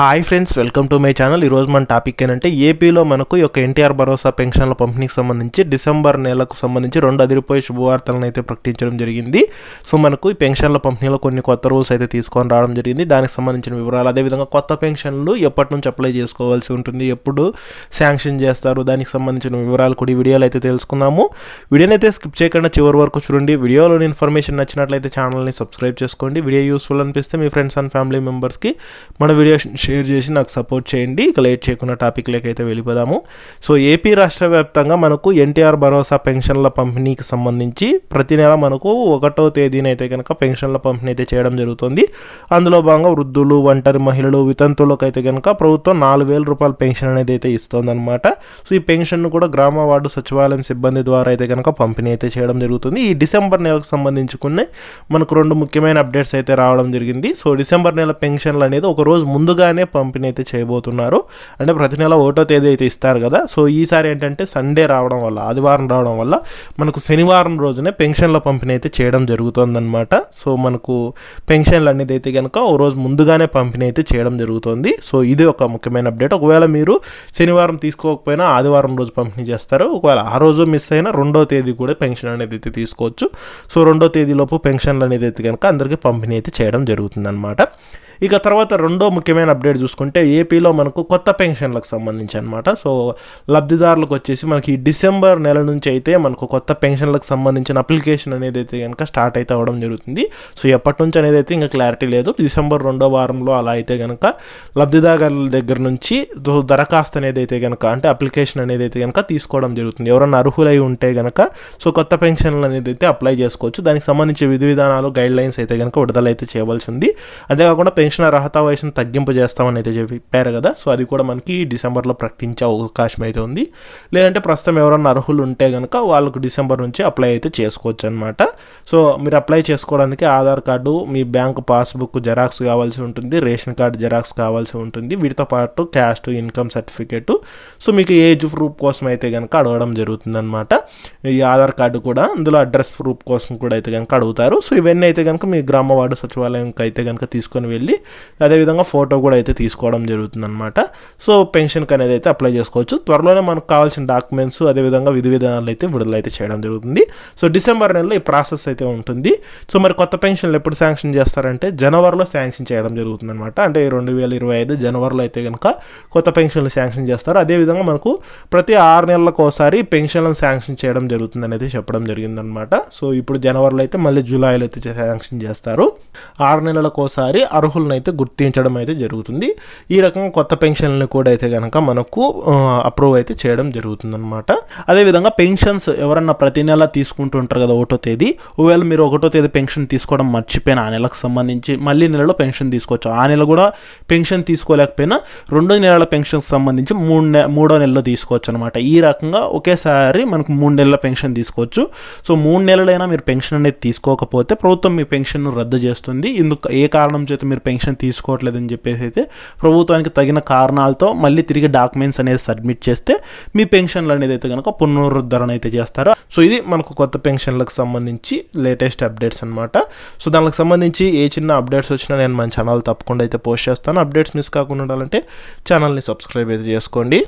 Hi friends welcome to my channel ఈరోజు మన topic ఏంటంటే ఏపీలో మనకు ఈ యొక్క ఎన్టీఆర్ భరోసా పెన్షన్ల పంపిణీకి సంబంధించి డిసెంబర్ నెలకు సంబంధించి రెండు అదిరిపోయే శుభవార్తలను అయితే ప్రకటించడం జరిగింది. సో మనకు ఈ పెన్షన్ల పంపిణీలో కొన్ని కొత్త రూల్స్ అయితే తీసుకొని రావడం జరిగింది. దానికి సంబంధించిన వివరాలు అదేవిధంగా కొత్త పెన్షన్లు ఎప్పటి నుంచి అప్లై చేసుకోవాల్సి ఉంటుంది ఎప్పుడు శాంక్షన్ చేస్తారు దానికి సంబంధించిన వివరాలు కూడా ఈ వీడియోలో అయితే తెలుసుకున్నాము వీడియోని అయితే స్కిప్ చేయకుండా చివరి వరకు చూడండి. వీడియోలోని ఇన్ఫర్మేషన్ నచ్చినట్లయితే ఛానల్ని సబ్స్క్రైబ్ చేసుకోండి. వీడియో యూస్ఫుల్ అనిపిస్తే మీ ఫ్రెండ్స్ అండ్ ఫ్యామిలీ మెంబర్స్కి మన వీడియో షేర్ చేసి నాకు సపోర్ట్ చేయండి. ఇక లేట్ చేయకుండా టాపిక్లోకి అయితే వెళ్ళిపోదాము. సో ఏపీ రాష్ట్ర వ్యాప్తంగా మనకు ఎన్టీఆర్ భరోసా పెన్షన్ల పంపిణీకి సంబంధించి ప్రతి నెల మనకు ఒకటో తేదీన అయితే కనుక పెన్షన్ల పంపిణీ అయితే చేయడం జరుగుతుంది. అందులో భాగంగా వృద్ధులు ఒంటరి మహిళలు వితంతువులకు అయితే కనుక ప్రభుత్వం నాలుగు వేల రూపాయల పెన్షన్ అనేది అయితే ఇస్తుందన్నమాట. సో ఈ పెన్షన్ను కూడా గ్రామ వార్డు సచివాలయం సిబ్బంది ద్వారా అయితే కనుక పంపిణీ అయితే చేయడం జరుగుతుంది. ఈ డిసెంబర్ నెలకు సంబంధించుకునే మనకు రెండు ముఖ్యమైన అప్డేట్స్ అయితే రావడం జరిగింది. సో డిసెంబర్ నెల పెన్షన్లు అనేది ఒక రోజు ముందుగానే పంపిణీ అయితే చేయబోతున్నారు. అంటే ప్రతి నెల ఒకటో తేదీ అయితే ఇస్తారు కదా. సో ఈసారి ఏంటంటే సండే రావడం వల్ల ఆదివారం రావడం వల్ల మనకు శనివారం రోజునే పెన్షన్ల పంపిణీ అయితే చేయడం జరుగుతుందన్నమాట. సో మనకు పెన్షన్లు అనేది అయితే కనుక ఓ రోజు ముందుగానే పంపిణీ అయితే చేయడం జరుగుతుంది. సో ఇది ఒక ముఖ్యమైన అప్డేట్. ఒకవేళ మీరు శనివారం తీసుకోకపోయినా ఆదివారం రోజు పంపిణీ చేస్తారు. ఒకవేళ ఆ రోజు మిస్ అయినా రెండో తేదీ కూడా పెన్షన్ అనేది అయితే తీసుకోవచ్చు. సో రెండో తేదీలోపు పెన్షన్లు అనేది అయితే కనుక అందరికీ పంపిణీ అయితే చేయడం జరుగుతుందన్నమాట. ఇక తర్వాత రెండో ముఖ్యమైన అప్డేట్ చూసుకుంటే ఏపీలో మనకు కొత్త పెన్షన్లకు సంబంధించి అనమాట సో లబ్ధిదారులకు వచ్చేసి మనకి డిసెంబర్ నెల నుంచి అయితే మనకు కొత్త పెన్షన్లకు సంబంధించిన అప్లికేషన్ అనేది అయితే కనుక స్టార్ట్ అయితే అవ్వడం జరుగుతుంది. సో ఎప్పటి నుంచి అనేది అయితే ఇంకా క్లారిటీ లేదు. డిసెంబర్ రెండో వారంలో అలా అయితే కనుక లబ్ధిదారుల దగ్గర నుంచి దరఖాస్తు అనేది అయితే కనుక అంటే అప్లికేషన్ అనేది అయితే కనుక తీసుకోవడం జరుగుతుంది. ఎవరన్నా అర్హులై ఉంటే కనుక సో కొత్త పెన్షన్లు అనేది అయితే అప్లై చేసుకోవచ్చు. దానికి సంబంధించి విధి విధానాలు గైడ్ లైన్స్ అయితే కనుక విడుదల అయితే చేయవలసి ఉంది. అంతేకాకుండా పెన్షన్ అర్హత వయసును తగ్గింపు చేస్తామని అయితే చెప్పారు కదా. సో అది కూడా మనకి డిసెంబర్లో ప్రకటించే అవకాశం అయితే ఉంది. లేదంటే ప్రస్తుతం ఎవరన్నా అర్హులు ఉంటే కనుక వాళ్ళకు డిసెంబర్ నుంచి అప్లై అయితే చేసుకోవచ్చు అనమాట సో మీరు అప్లై చేసుకోవడానికి ఆధార్ కార్డు మీ బ్యాంక్ పాస్బుక్ జెరాక్స్ కావాల్సి ఉంటుంది రేషన్ కార్డు జెరాక్స్ కావాల్సి ఉంటుంది. వీటితో పాటు క్యాస్ట్ ఇన్కమ్ సర్టిఫికేట్. సో మీకు ఏజ్ ప్రూఫ్ కోసం అయితే కనుక అడగడం జరుగుతుందనమాట ఈ ఆధార్ కార్డు కూడా అందులో అడ్రస్ ప్రూఫ్ కోసం కూడా అయితే కనుక అడుగుతారు. సో ఇవన్నీ అయితే కనుక మీ గ్రామ వార్డు సచివాలయంకి అయితే కనుక తీసుకొని వెళ్ళి అదేవిధంగా ఫోటో కూడా అయితే తీసుకోవడం జరుగుతుందన్నమాట. సో పెన్షన్కి అనేది అయితే అప్లై చేసుకోవచ్చు. త్వరలోనే మనకు కావాల్సిన డాక్యుమెంట్స్ అదేవిధంగా విధి విధానాలు అయితే విడుదలైతే చేయడం జరుగుతుంది. సో డిసెంబర్ నెలలో ఈ ప్రాసెస్ అయితే ఉంటుంది. సో మరి కొత్త పెన్షన్లు ఎప్పుడు శాంక్షన్ చేస్తారంటే జనవరిలో శాంక్షన్ చేయడం జరుగుతుంది అనమాట అంటే రెండు వేల ఇరవై ఐదు జనవరిలో అయితే కనుక కొత్త పెన్షన్లు శాంక్షన్ చేస్తారు. అదేవిధంగా మనకు ప్రతి ఆరు నెలలకు ఒకసారి పెన్షన్లను శాంక్షన్ చేయడం జరుగుతుంది అనేది చెప్పడం జరిగిందనమాట సో ఇప్పుడు జనవరిలో అయితే మళ్ళీ జూలైలో అయితే శాంక్షన్ చేస్తారు. ఆరు నెలలకు ఒకసారి అయితే గుర్తించడం అయితే జరుగుతుంది. ఈ రకంగా కొత్త పెన్షన్లు కూడా అయితే కనుక మనకు అప్రూవ్ అయితే చేయడం జరుగుతుందన్నమాట. అదేవిధంగా పెన్షన్స్ ఎవరన్నా ప్రతి నెల తీసుకుంటుంటారు కదా ఒకటో తేదీ ఒకవేళ మీరు ఒకటో తేదీ పెన్షన్ తీసుకోవడం మర్చిపోయిన ఆ నెలకు సంబంధించి మళ్ళీ నెలలో పెన్షన్ తీసుకోవచ్చు. ఆ నెల కూడా పెన్షన్ తీసుకోలేకపోయినా రెండో నెలల పెన్షన్కి సంబంధించి మూడు నె మూడో నెలలో తీసుకోవచ్చు అనమాట ఈ రకంగా ఒకేసారి మనకు మూడు నెలల పెన్షన్ తీసుకోవచ్చు. సో మూడు నెలలైనా మీరు పెన్షన్ అనేది తీసుకోకపోతే ప్రభుత్వం మీ పెన్షన్ రద్దు చేస్తుంది. ఇందుకు ఏ కారణం చేత మీరు పెన్షన్ తీసుకోవట్లేదని చెప్పేసి అయితే ప్రభుత్వానికి తగిన కారణాలతో మళ్ళీ తిరిగి డాక్యుమెంట్స్ అనేది సబ్మిట్ చేస్తే మీ పెన్షన్లు అనేది అయితే కనుక పునరుద్ధరణ అయితే చేస్తారు. సో ఇది మనకు కొత్త పెన్షన్లకు సంబంధించి లేటెస్ట్ అప్డేట్స్ అనమాట సో దానికి సంబంధించి ఏ చిన్న అప్డేట్స్ వచ్చినా నేను మన ఛానల్ తప్పకుండా అయితే పోస్ట్ చేస్తాను. అప్డేట్స్ మిస్ కాకుండా ఉండాలంటే ఛానల్ని సబ్స్క్రైబ్ అయితే చేసుకోండి.